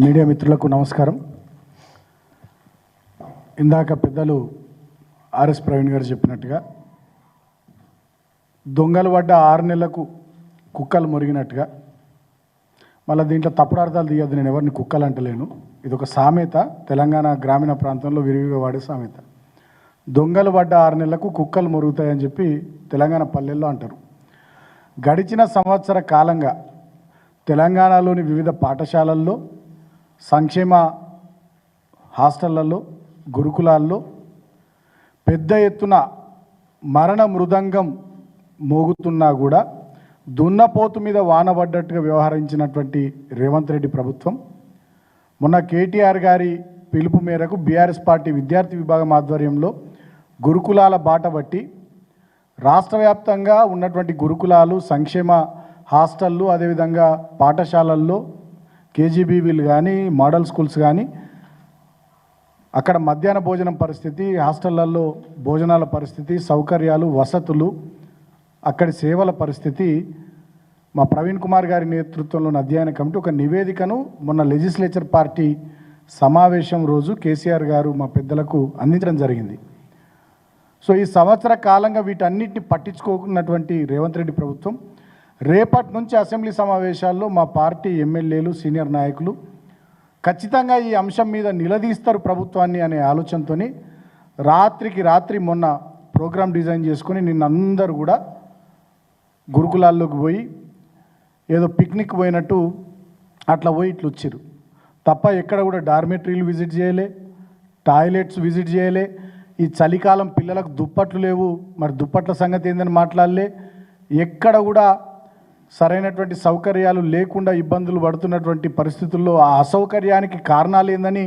Media మిత్రులకు నమస్కారం. ఇందాక పెద్దలు ఆర్ఎస్ ప్రవీణ్ గారు చెప్పినట్టుగా దొంగలు పడ్డ ఆరు నెలలకు కుక్కలు మురిగినట్టుగా మళ్ళీ దీంట్లో తప్పుడు అర్థాలు తీయద్దు నేను ఎవరిని కుక్కలు అంటలేను. ఇది ఒక సామెత తెలంగాణ గ్రామీణ ప్రాంతంలో విరివిగా వాడే సామెత. దొంగలు పడ్డ ఆరు నెలలకు కుక్కలు మురుగుతాయని చెప్పి తెలంగాణ పల్లెల్లో అంటారు. గడిచిన సంవత్సర కాలంగా తెలంగాణలోని వివిధ పాఠశాలల్లో సంక్షేమ హాస్టళ్ళలో గురుకులాల్లో పెద్ద ఎత్తున మరణ మృదంగం మోగుతున్నా కూడా దున్నపోతు మీద వానబడ్డట్టుగా వ్యవహరించినటువంటి రేవంత్ రెడ్డి ప్రభుత్వం మొన్న కేటీఆర్ గారి పిలుపు మేరకు బీఆర్ఎస్ పార్టీ విద్యార్థి విభాగం ఆధ్వర్యంలో గురుకులాల బాట బట్టి రాష్ట్ర వ్యాప్తంగా ఉన్నటువంటి గురుకులాలు సంక్షేమ హాస్టళ్ళు అదేవిధంగా పాఠశాలల్లో కేజీబీవీలు కానీ మోడల్ స్కూల్స్ కానీ అక్కడ మధ్యాహ్న భోజనం పరిస్థితి హాస్టళ్ళలో భోజనాల పరిస్థితి సౌకర్యాలు వసతులు అక్కడి సేవల పరిస్థితి మా ప్రవీణ్ కుమార్ గారి నేతృత్వంలోని అధ్యయన కమిటీ ఒక నివేదికను మొన్న లెజిస్లేచర్ పార్టీ సమావేశం రోజు కేసీఆర్ గారు మా పెద్దలకు అందించడం జరిగింది. సో ఈ సంవత్సర కాలంగా వీటన్నిటిని పట్టించుకోకున్నటువంటి రేవంత్ రెడ్డి ప్రభుత్వం రేపటి నుంచి అసెంబ్లీ సమావేశాల్లో మా పార్టీ ఎమ్మెల్యేలు సీనియర్ నాయకులు ఖచ్చితంగా ఈ అంశం మీద నిలదీస్తారు ప్రభుత్వాన్ని అనే ఆలోచనతో రాత్రికి రాత్రి మొన్న ప్రోగ్రాం డిజైన్ చేసుకొని నిన్న అందరూ కూడా గురుకులాల్లోకి పోయి ఏదో పిక్నిక్ పోయినట్టు అట్లా పోయి ఇట్లా వచ్చారు తప్ప ఎక్కడ కూడా డార్మెటరీలు విజిట్ చేయలే టాయిలెట్స్ విజిట్ చేయలే ఈ చలికాలం పిల్లలకు దుప్పట్లు లేవు మరి దుప్పట్ల సంగతి ఏందని మాట్లాడలే ఎక్కడ కూడా సరైనటువంటి సౌకర్యాలు లేకుండా ఇబ్బందులు పడుతున్నటువంటి పరిస్థితుల్లో ఆ అసౌకర్యానికి కారణాలు ఏందని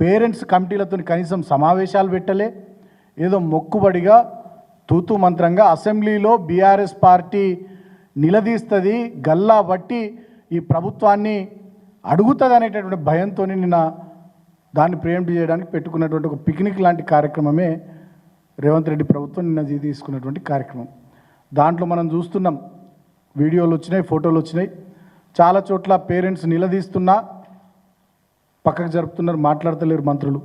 పేరెంట్స్ కమిటీలతో కనీసం సమావేశాలు పెట్టలే. ఏదో మొక్కుబడిగా తూతు మంత్రంగా అసెంబ్లీలో బీఆర్ఎస్ పార్టీ నిలదీస్తుంది గల్లా బట్టి ఈ ప్రభుత్వాన్ని అడుగుతుంది అనేటటువంటి భయంతో నిన్న దాన్ని ప్రియంప్ట్ చేయడానికి పెట్టుకున్నటువంటి ఒక పిక్నిక్ లాంటి కార్యక్రమమే రేవంత్ రెడ్డి ప్రభుత్వం నిన్న తీసుకున్నటువంటి కార్యక్రమం. దాంట్లో మనం చూస్తున్నాం వీడియోలు వచ్చినాయి ఫోటోలు వచ్చినాయి. చాలా చోట్ల పేరెంట్స్ నిలదీస్తున్నా పక్కకు జరుపుతున్నారు మాట్లాడతలేరు మంత్రులు.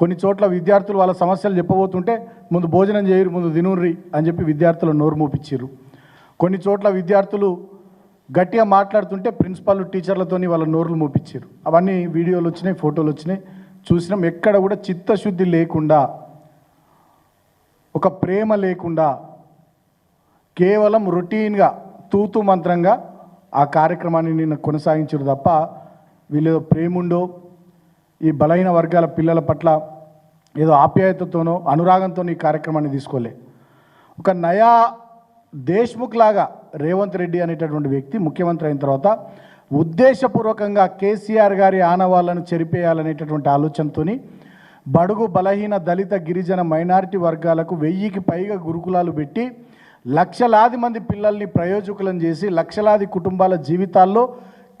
కొన్ని చోట్ల విద్యార్థులు వాళ్ళ సమస్యలు చెప్పబోతుంటే ముందు భోజనం చేయరు ముందు దినుర్రి అని చెప్పి విద్యార్థులు నోరు మూపించారు కొన్ని చోట్ల విద్యార్థులు గట్టిగా మాట్లాడుతుంటే ప్రిన్సిపాల్ టీచర్లతోని వాళ్ళ నోరులు మోపించారు అవన్నీ వీడియోలు వచ్చినాయి ఫోటోలు వచ్చినాయి. చూసినాం ఎక్కడ కూడా చిత్తశుద్ధి లేకుండా ఒక ప్రేమ లేకుండా కేవలం రొటీన్గా తూతు మంత్రంగా ఆ కార్యక్రమాన్ని నిన్న కొనసాగించారు తప్ప వీళ్ళు ప్రేముండో ఈ బలహీన వర్గాల పిల్లల పట్ల ఏదో ఆప్యాయతతోనో అనురాగంతో ఈ కార్యక్రమాన్ని తీసుకోలే. ఒక నయా దేశ్ముఖ్ లాగా రేవంత్ రెడ్డి అనేటటువంటి వ్యక్తి ముఖ్యమంత్రి అయిన తర్వాత ఉద్దేశపూర్వకంగా కేసీఆర్ గారి ఆనవాళ్ళను చెరిపేయాలనేటటువంటి ఆలోచనతోని బడుగు బలహీన దళిత గిరిజన మైనారిటీ వర్గాలకు వెయ్యికి పైగా గురుకులాలు పెట్టి లక్షలాది మంది పిల్లల్ని ప్రయోజకులను చేసి లక్షలాది కుటుంబాల జీవితాల్లో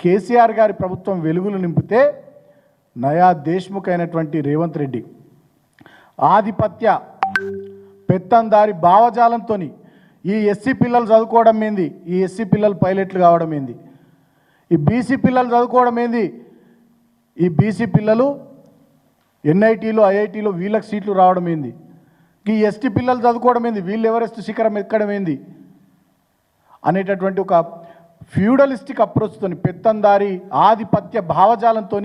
కేసీఆర్ గారి ప్రభుత్వం వెలుగులు నింపితే నయా దేశ్ముఖ్ అయినటువంటి రేవంత్ రెడ్డి ఆధిపత్య పెత్తందారి భావజాలంతో ఈ ఎస్సీ పిల్లలు చదువుకోవడం ఏంది? ఈ ఎస్సీ పిల్లలు పైలట్లు కావడం ఏంది? ఈ బీసీ పిల్లలు చదువుకోవడం ఏంది? ఈ బీసీ పిల్లలు ఎన్ఐటీలో ఐఐటీలో వీళ్ళకి సీట్లు రావడం ఏంది? ఈ ఎస్టీ పిల్లలు చదువుకోవడం ఏంది? వీళ్ళు ఎవరెస్ట్ శిఖరం ఎక్కడం ఏంది? అనేటటువంటి ఒక ఫ్యూడలిస్టిక్ అప్రోచ్తోని పెత్తందారి ఆధిపత్య భావజాలంతో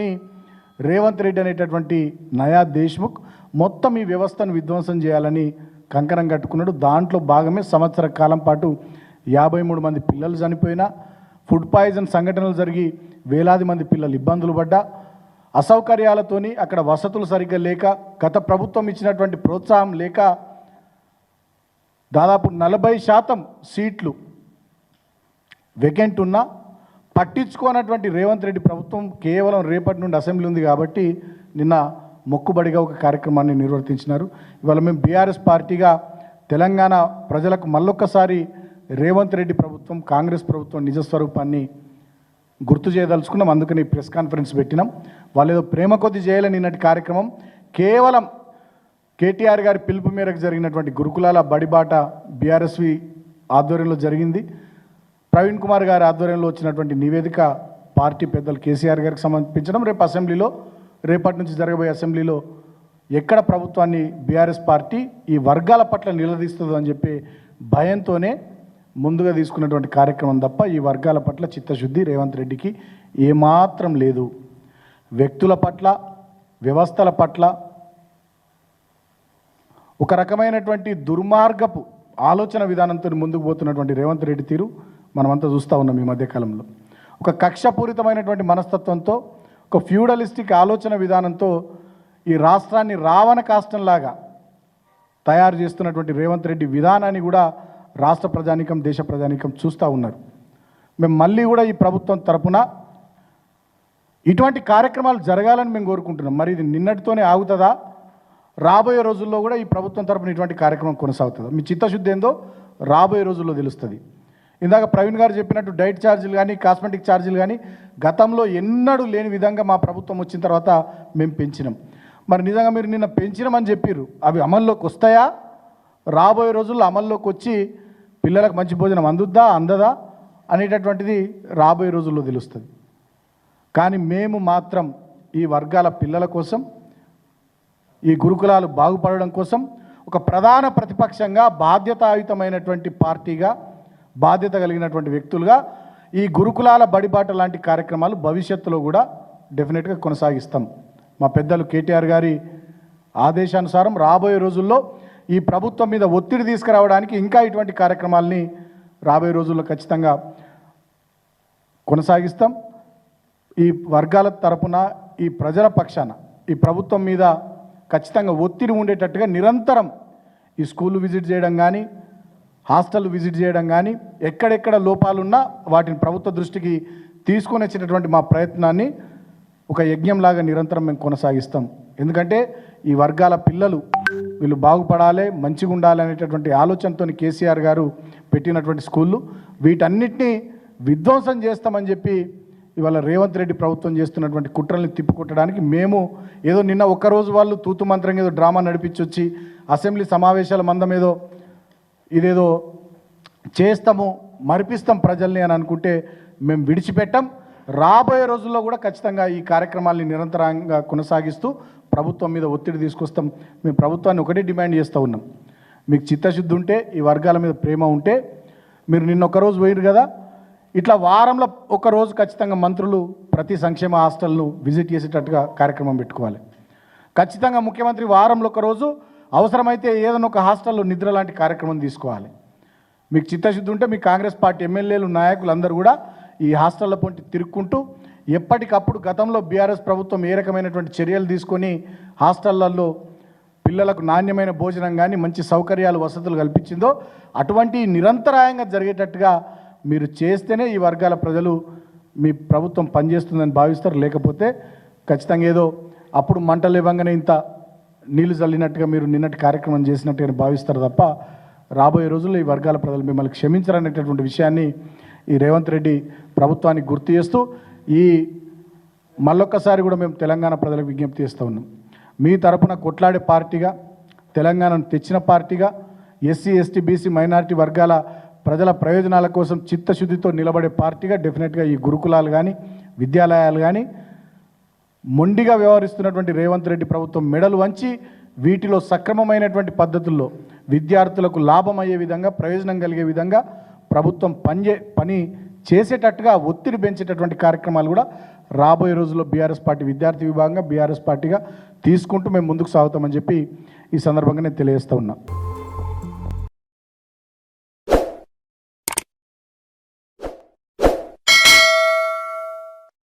రేవంత్ రెడ్డి అనేటటువంటి నయా దేశ్ముఖ్ మొత్తం ఈ వ్యవస్థను విధ్వంసం చేయాలని కంకణం కట్టుకున్నాడు. దాంట్లో భాగమే సంవత్సర కాలం పాటు యాభై మూడు మంది పిల్లలు చనిపోయినా ఫుడ్ పాయిజన్ సంఘటనలు జరిగి వేలాది మంది పిల్లలు ఇబ్బందులు పడ్డా అసౌకర్యాలతోని అక్కడ వసతులు సరిగ్గా లేక గత ప్రభుత్వం ఇచ్చినటువంటి ప్రోత్సాహం లేక దాదాపు నలభై శాతం సీట్లు వెకెంట్ ఉన్నా పట్టించుకోనటువంటి రేవంత్ రెడ్డి ప్రభుత్వం కేవలం రేపటి నుండి అసెంబ్లీ ఉంది కాబట్టి నిన్న మొక్కుబడిగా ఒక కార్యక్రమాన్ని నిర్వర్తించినారు. ఇవాళ మేము బీఆర్ఎస్ పార్టీగా తెలంగాణ ప్రజలకు మళ్ళొక్కసారి రేవంత్ రెడ్డి ప్రభుత్వం కాంగ్రెస్ ప్రభుత్వం నిజస్వరూపాన్ని గుర్తు చేయదలుచుకున్నాం. అందుకని ప్రెస్ కాన్ఫరెన్స్ పెట్టినాం. వాళ్ళు ఏదో ప్రేమ కొద్ది చేయాలని నిన్నటి కార్యక్రమం. కేవలం కేటీఆర్ గారి పిలుపు మేరకు జరిగినటువంటి గురుకులాల బడిబాట బీఆర్ఎస్వి ఆధ్వర్యంలో జరిగింది. ప్రవీణ్ కుమార్ గారి ఆధ్వర్యంలో వచ్చినటువంటి నివేదిక పార్టీ పెద్దలు కేసీఆర్ గారికి సమర్పించడం. రేపు అసెంబ్లీలో రేపటి నుంచి జరగబోయే అసెంబ్లీలో ఎక్కడ ప్రభుత్వాన్ని బీఆర్ఎస్ పార్టీ ఈ వర్గాల పట్ల నిలదీస్తుందో అని చెప్పి భయంతోనే ముందుగా తీసుకున్నటువంటి కార్యక్రమం తప్ప ఈ వర్గాల పట్ల చిత్తశుద్ధి రేవంత్ రెడ్డికి ఏమాత్రం లేదు. వ్యక్తుల పట్ల వ్యవస్థల పట్ల ఒక రకమైనటువంటి దుర్మార్గపు ఆలోచన విధానంతో ముందుకు పోతున్నటువంటి రేవంత్ రెడ్డి తీరు మనమంతా చూస్తూ ఉన్నాం ఈ మధ్యకాలంలో. ఒక కక్షపూరితమైనటువంటి మనస్తత్వంతో ఒక ఫ్యూడలిస్టిక్ ఆలోచన విధానంతో ఈ రాష్ట్రాన్ని రావణ కాష్టంలాగా తయారు చేస్తున్నటువంటి రేవంత్ రెడ్డి విధానాన్ని కూడా రాష్ట్ర ప్రజానికం దేశ ప్రజానికం చూస్తూ ఉన్నారు. మేము మళ్ళీ కూడా ఈ ప్రభుత్వం తరపున ఇటువంటి కార్యక్రమాలు జరగాలని మేము కోరుకుంటున్నాం. మరి ఇది నిన్నటితోనే ఆగుతుందా? రాబోయే రోజుల్లో కూడా ఈ ప్రభుత్వం తరపున ఇటువంటి కార్యక్రమం కొనసాగుతుందా? మీ చిత్తశుద్ధి ఏందో రాబోయే రోజుల్లో తెలుస్తుంది. ఇందాక ప్రవీణ్ గారు చెప్పినట్టు డైట్ ఛార్జీలు కానీ కాస్మెటిక్ ఛార్జీలు కానీ గతంలో ఎన్నడూ లేని విధంగా మా ప్రభుత్వం వచ్చిన తర్వాత మేము పెంచినాం. మరి నిజంగా మీరు నిన్న పెంచినామని చెప్పారు అవి అమల్లోకి వస్తాయా? రాబోయే రోజుల్లో అమల్లోకి వచ్చి పిల్లలకు మంచి భోజనం అందుద్దా అందదా అనేటటువంటిది రాబోయే రోజుల్లో తెలుస్తుంది. కానీ మేము మాత్రం ఈ వర్గాల పిల్లల కోసం ఈ గురుకులాలు బాగుపడడం కోసం ఒక ప్రధాన ప్రతిపక్షంగా బాధ్యతాయుతమైనటువంటి పార్టీగా బాధ్యత కలిగినటువంటి వ్యక్తులుగా ఈ గురుకులాల బడిబాట లాంటి కార్యక్రమాలు భవిష్యత్తులో కూడా డెఫినెట్గా కొనసాగిస్తాం. మా పెద్దలు కేటీఆర్ గారి ఆదేశానుసారం రాబోయే రోజుల్లో ఈ ప్రభుత్వం మీద ఒత్తిడి తీసుకురావడానికి ఇంకా ఇటువంటి కార్యక్రమాల్ని రాబోయే రోజుల్లో ఖచ్చితంగా కొనసాగిస్తాం. ఈ వర్గాల తరపున ఈ ప్రజల పక్షాన ఈ ప్రభుత్వం మీద ఖచ్చితంగా ఒత్తిడి ఉండేటట్టుగా నిరంతరం ఈ స్కూల్ విజిట్ చేయడం కానీ హాస్టల్ విజిట్ చేయడం కానీ ఎక్కడెక్కడ లోపాలున్నా వాటిని ప్రభుత్వ దృష్టికి తీసుకొని వచ్చినటువంటి మా ప్రయత్నాన్ని ఒక యజ్ఞంలాగా నిరంతరం మేము కొనసాగిస్తాం. ఎందుకంటే ఈ వర్గాల పిల్లలు వీళ్ళు బాగుపడాలి మంచిగా ఉండాలి అనేటటువంటి ఆలోచనతో కేసీఆర్ గారు పెట్టినటువంటి స్కూళ్ళు. వీటన్నిటినీ విధ్వంసం చేస్తామని చెప్పి ఇవాళ రేవంత్ రెడ్డి ప్రభుత్వం చేస్తున్నటువంటి కుట్రల్ని తిప్పుకొట్టడానికి మేము ఏదో నిన్న ఒక్కరోజు వాళ్ళు తూతు మంత్రంగా ఏదో డ్రామా నడిపించొచ్చి అసెంబ్లీ సమావేశాల మందం ఏదో ఇదేదో చేస్తాము మరిపిస్తాం ప్రజల్ని అని అనుకుంటే మేము విడిచిపెట్టాం. రాబోయే రోజుల్లో కూడా ఖచ్చితంగా ఈ కార్యక్రమాల్ని నిరంతరంగా కొనసాగిస్తూ ప్రభుత్వం మీద ఒత్తిడి తీసుకొస్తాం. మేము ప్రభుత్వాన్ని ఒకటే డిమాండ్ చేస్తూ ఉన్నాం. మీకు చిత్తశుద్ధి ఉంటే ఈ వర్గాల మీద ప్రేమ ఉంటే మీరు నిన్న ఒకరోజు పోయిరు కదా ఇట్లా వారంలో ఒకరోజు ఖచ్చితంగా మంత్రులు ప్రతి సంక్షేమ హాస్టల్ను విజిట్ చేసేటట్టుగా కార్యక్రమం పెట్టుకోవాలి. ఖచ్చితంగా ముఖ్యమంత్రి వారంలో ఒకరోజు అవసరమైతే ఏదైనా ఒక హాస్టల్లో నిద్ర లాంటి కార్యక్రమం తీసుకోవాలి. మీకు చిత్తశుద్ధి ఉంటే మీ కాంగ్రెస్ పార్టీ ఎమ్మెల్యేలు నాయకులు అందరూ కూడా ఈ హాస్టళ్ళ పొంటి తిరుక్కుంటూ ఎప్పటికప్పుడు గతంలో బీఆర్ఎస్ ప్రభుత్వం ఏ రకమైనటువంటి చర్యలు తీసుకొని హాస్టళ్ళలో పిల్లలకు నాణ్యమైన భోజనం కానీ మంచి సౌకర్యాలు వసతులు కల్పించిందో అటువంటి నిరంతరాయంగా జరిగేటట్టుగా మీరు చేస్తేనే ఈ వర్గాల ప్రజలు మీ ప్రభుత్వం పనిచేస్తుందని భావిస్తారు. లేకపోతే ఖచ్చితంగా ఏదో అప్పుడు మంటలు ఇవ్వంగానే ఇంత నీళ్ళు చల్లినట్టుగా మీరు నిన్నటి కార్యక్రమం చేసినట్టుగా భావిస్తారు తప్ప రాబోయే రోజుల్లో ఈ వర్గాల ప్రజలు మిమ్మల్ని క్షమించరనేటటువంటి విషయాన్ని ఈ రేవంత్ రెడ్డి ప్రభుత్వానికి గుర్తు చేస్తూ ఈ మళ్ళొక్కసారి కూడా మేము తెలంగాణ ప్రజలకు విజ్ఞప్తి చేస్తూ ఉన్నాం. మీ తరపున కొట్లాడే పార్టీగా తెలంగాణను తెచ్చిన పార్టీగా ఎస్సీ ఎస్టీ బీసీ మైనారిటీ వర్గాల ప్రజల ప్రయోజనాల కోసం చిత్తశుద్ధితో నిలబడే పార్టీగా డెఫినెట్గా ఈ గురుకులాలు కానీ విద్యాలయాలు కానీ మొండిగా వ్యవహరిస్తున్నటువంటి రేవంత్ రెడ్డి ప్రభుత్వం మెడలు వంచి వీటిలో సక్రమమైనటువంటి పద్ధతుల్లో విద్యార్థులకు లాభం అయ్యే విధంగా ప్రయోజనం కలిగే విధంగా ప్రభుత్వం పనిచే పని చేసేటట్టుగా ఒత్తిడి పెంచేటటువంటి కార్యక్రమాలు కూడా రాబోయే రోజుల్లో బీఆర్ఎస్ పార్టీ విద్యార్థి విభాగంగా బీఆర్ఎస్ పార్టీగా తీసుకుంటూ మేము ముందుకు సాగుతామని చెప్పి ఈ సందర్భంగా నేను తెలియజేస్తూ ఉన్నా.